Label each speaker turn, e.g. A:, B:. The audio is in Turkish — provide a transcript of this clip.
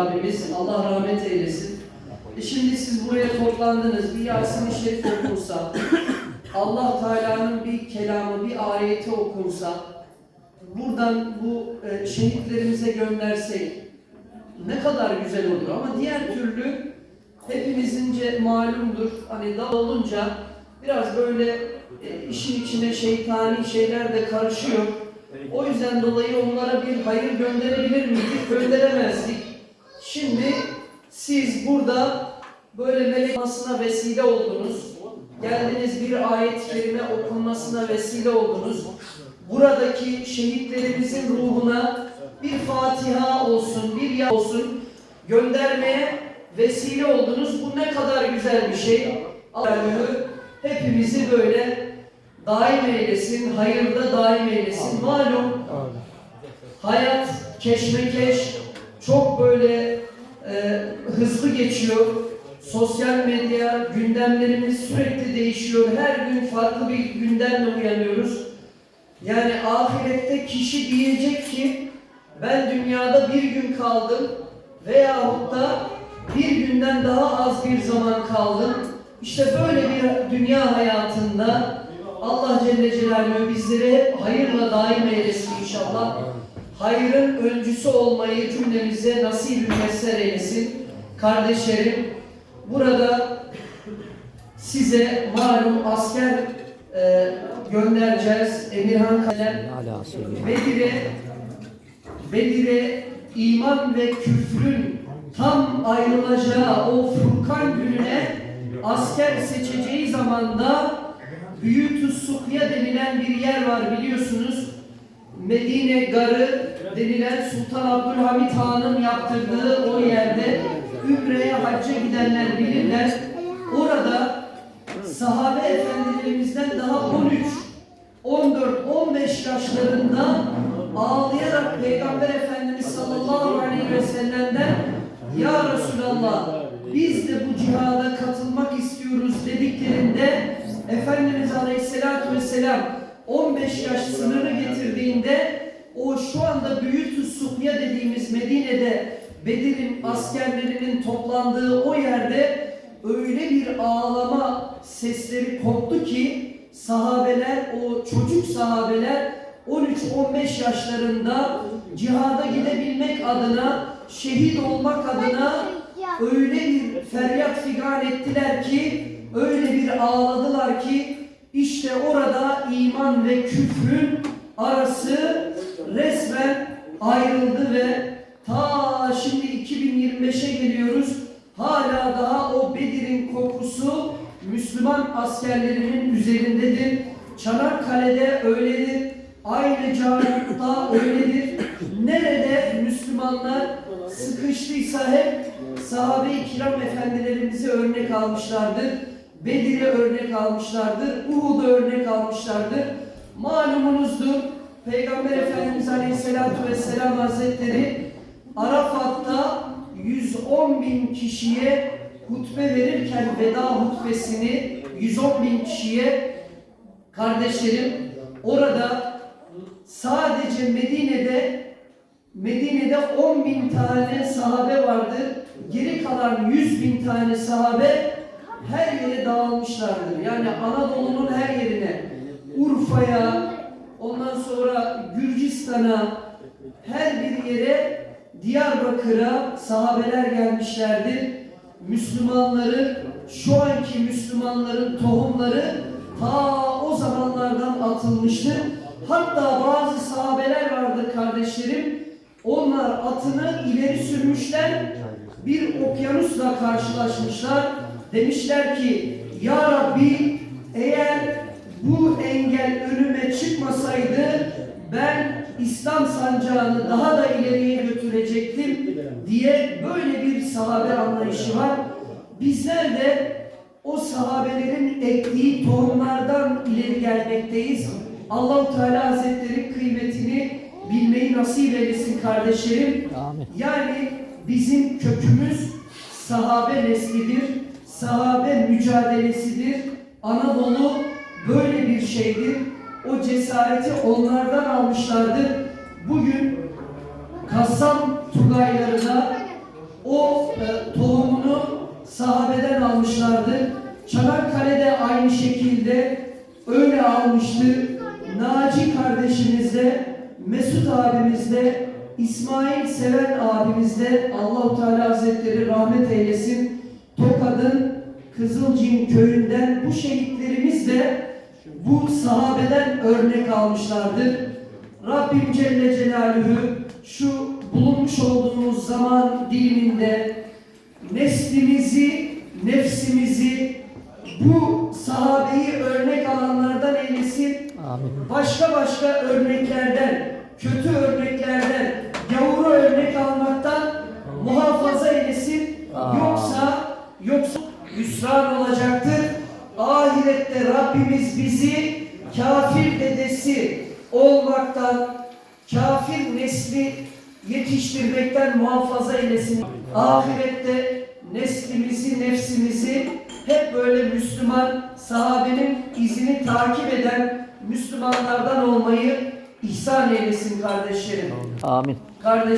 A: abimiz. Allah rahmet eylesin. E şimdi siz buraya toplandınız. Bir Yasin-i Şerif okunsa, Allah Teala'nın bir kelamı, bir ayeti okunsa, buradan bu e, şehitlerimize göndersek ne kadar güzel olur. Ama diğer türlü hepimizince malumdur. Hani dal olunca biraz böyle e, işin içine şeytani şeyler de karışıyor. O yüzden dolayı onlara bir hayır gönderebilir miydik? Gönderemezdik. Şimdi siz burada böyle melek vesile oldunuz. Geldiniz bir ayet-i kerime okunmasına vesile oldunuz. Buradaki şehitlerimizin ruhuna bir Fatiha olsun, bir ya olsun göndermeye vesile oldunuz. Bu ne kadar güzel bir şey. Allah hepimizi böyle daim eylesin, hayırda daim eylesin. Malum hayat keşmekeş, çok böyle e, hızlı geçiyor. Sosyal medya, gündemlerimiz sürekli değişiyor. Her gün farklı bir gündemle uyanıyoruz. Yani ahirette kişi diyecek ki ben dünyada bir gün kaldım veyahut da bir günden daha az bir zaman kaldım. İşte böyle bir dünya hayatında Allah Celle Celaluhu bizleri hayırla daim eylesin inşallah. Hayrın öncüsü olmayı cümlemize nasip müyesser eylesin. Kardeşlerim, burada size malum asker e, göndereceğiz. Emirhan Kalem. Bedir'e Bedir'e iman ve küfrün tam ayrılacağı o Furkan gününe asker seçeceği zamanda Büyütü Sukya denilen bir yer var biliyorsunuz. Medine Garı denilen Sultan Abdülhamit Han'ın yaptırdığı o yerde Ümre'ye hacca gidenler bilirler. Orada sahabe efendilerimizden daha 13 14-15 yaşlarında ağlayarak Peygamber Efendimiz sallallahu aleyhi ve sellem'den Ya Resulallah biz de bu cihada katılmak istiyoruz dediklerinde Efendimiz aleyhissalatü vesselam 15 yaş sınırı getirdiğinde o şu anda Büyütü Sukya dediğimiz Medine'de Bedir'in askerlerinin toplandığı o yerde öyle bir ağlama sesleri koptu ki sahabeler, o çocuk sahabeler 13-15 yaşlarında cihada gidebilmek adına, şehit olmak adına öyle bir feryat figan ettiler ki, öyle bir ağladılar ki, işte orada iman ve küfrün arası resmen ayrıldı ve ta şimdi 2025'e geliyoruz. Hala daha o Bedir'in kokusu Müslüman askerlerinin üzerindedir. Çanakkale'de öyledir. Aynı Canut'ta öyledir. Nerede Müslümanlar sıkıştıysa hep sahabe-i kiram efendilerimizi örnek almışlardır. Bedir'e örnek almışlardır. Uhud'a örnek almışlardır. Malumunuzdur. Peygamber Efendimiz Aleyhisselatü Vesselam Hazretleri Arafat'ta 110 bin kişiye hutbe verirken veda hutbesini 110 bin kişiye kardeşlerim orada sadece Medine'de Medine'de 10 bin tane sahabe vardı. Geri kalan 100 bin tane sahabe her yere dağılmışlardır. Yani Anadolu'nun her yerine, Urfa'ya, ondan sonra Gürcistan'a, her bir yere Diyarbakır'a sahabeler gelmişlerdir. Müslümanların, şu anki Müslümanların tohumları ta o zamanlardan atılmıştır. Hatta bazı sahabeler vardı kardeşlerim. Onlar atını ileri sürmüşler. Bir okyanusla karşılaşmışlar. Demişler ki Ya Rabbi eğer bu engel önüme çıkmasaydı ben İslam sancağını daha da ileriye götürecektim diye böyle bir sahabe anlayışı var. Bizler de o sahabelerin ektiği tohumlardan ileri gelmekteyiz. Allahu Teala Hazretleri kıymetini bilmeyi nasip eylesin kardeşlerim.
B: Amin.
A: Yani bizim kökümüz sahabe neslidir, sahabe mücadelesidir. Anadolu böyle bir şeydir. O cesareti onlardan almışlardır. Bugün Kassam Tugaylarına o e, tohumunu sahabeden almışlardır. Çanakkale'de aynı şekilde öyle almıştı. Naci kardeşimizde, Mesut abimizde, İsmail Seven abimizde Allahu Teala Hazretleri rahmet eylesin. Kızılcin köyünden bu şehitlerimiz de bu sahabeden örnek almışlardır. Rabbim Celle Celaluhu şu bulunmuş olduğumuz zaman diliminde neslimizi, nefsimizi bu sahabeyi örnek alanlardan eylesin.
B: Amin.
A: Başka başka örneklerden, kötü örneklerden, gavura örnek almaktan muhafaza eylesin.
B: Aa.
A: Yoksa, yoksa hüsran olacaktır. Ahirette Rabbimiz bizi kafir dedesi olmaktan, kafir nesli yetiştirmekten muhafaza eylesin. Ahirette neslimizi, nefsimizi hep böyle Müslüman, sahabenin izini takip eden Müslümanlardan olmayı ihsan eylesin kardeşlerim.
B: Amin.
A: Kardeş